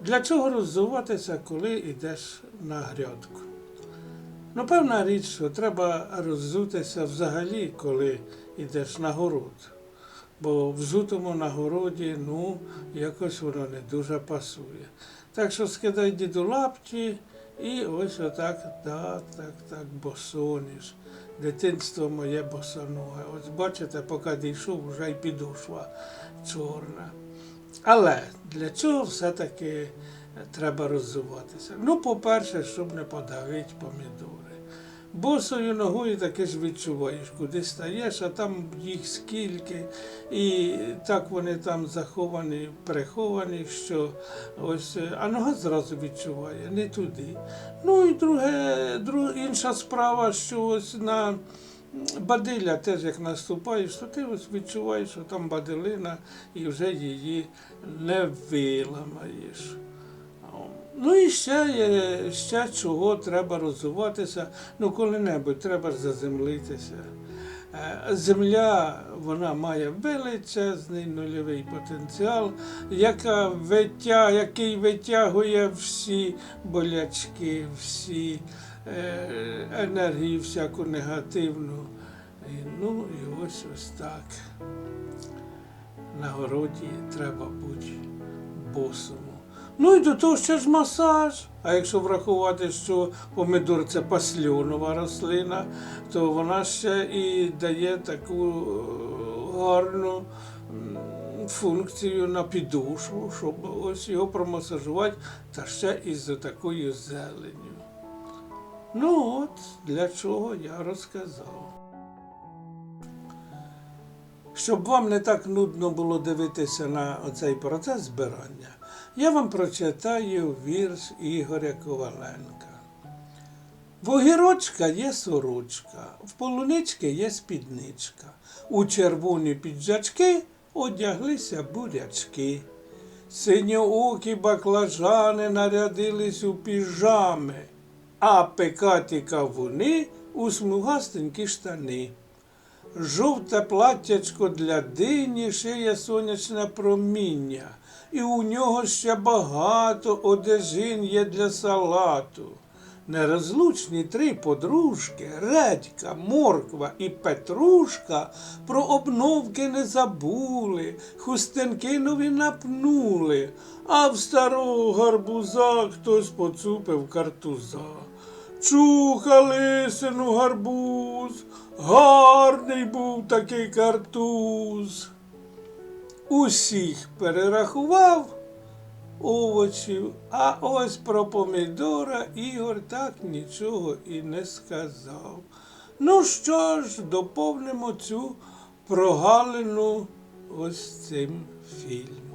Для чого роззуватися, коли йдеш на грядку? Ну, певна річ, що треба роззутися взагалі, коли йдеш на город. Бо взутому на городі, ну, якось воно не дуже пасує. Так що скидай діду лапті і ось отак, так, так, так, босоніж. Дитинство моє босоноге. Ось бачите, поки дійшов, вже й підошва чорна. Але для чого все-таки треба роззуватися? Ну, по-перше, щоб не подавити помідори. Босою ногою таки ж відчуваєш, куди стаєш, а там їх скільки, і так вони там заховані, приховані, що ось, е, а нога зразу відчуває, не туди. Ну і друге, друг, інша справа, що ось на бадиля теж як наступаєш, то ти відчуваєш, що там бадилина і вже її не виламаєш. Ну і ще, ще чого треба розвиватися, ну коли-небудь треба заземлитися. Е, Земля вона має величезний нульовий потенціал, яка витя, який витягує всі болячки, всі е, енергію всяку негативну. Ну і ось ось так. На городі треба бути босому. Ну і до того ще ж масаж. А якщо врахувати, що помидор це пасльонова рослина, то вона ще і дає таку е, гарну функцію на підошву, щоб ось його промасажувати, та ще і з такою зеленню. Ну от для чого я розказав. Щоб вам не так нудно було дивитися на оцей процес збирання, я вам прочитаю вірш Ігоря Коваленка. В огірочка є сорочка, в полунички є спідничка. У червоні піджачки одяглися бурячки. Синьоокі баклажани нарядились у піжами, а пекаті кавуни у смугастенькі штани. Жовте платтячко для дині шиє сонячне проміння, і у нього ще багато одежин є для салату. Нерозлучні три подружки, редька, морква і петрушка про обновки не забули, хустинки нові напнули, а в старого гарбуза хтось поцупив картуза. Чухали сину гарбуз, гарний був такий картуз. Усіх перерахував овочів, а ось про помідора Ігор так нічого і не сказав. Ну що ж, доповнимо цю прогалину ось цим фільмом.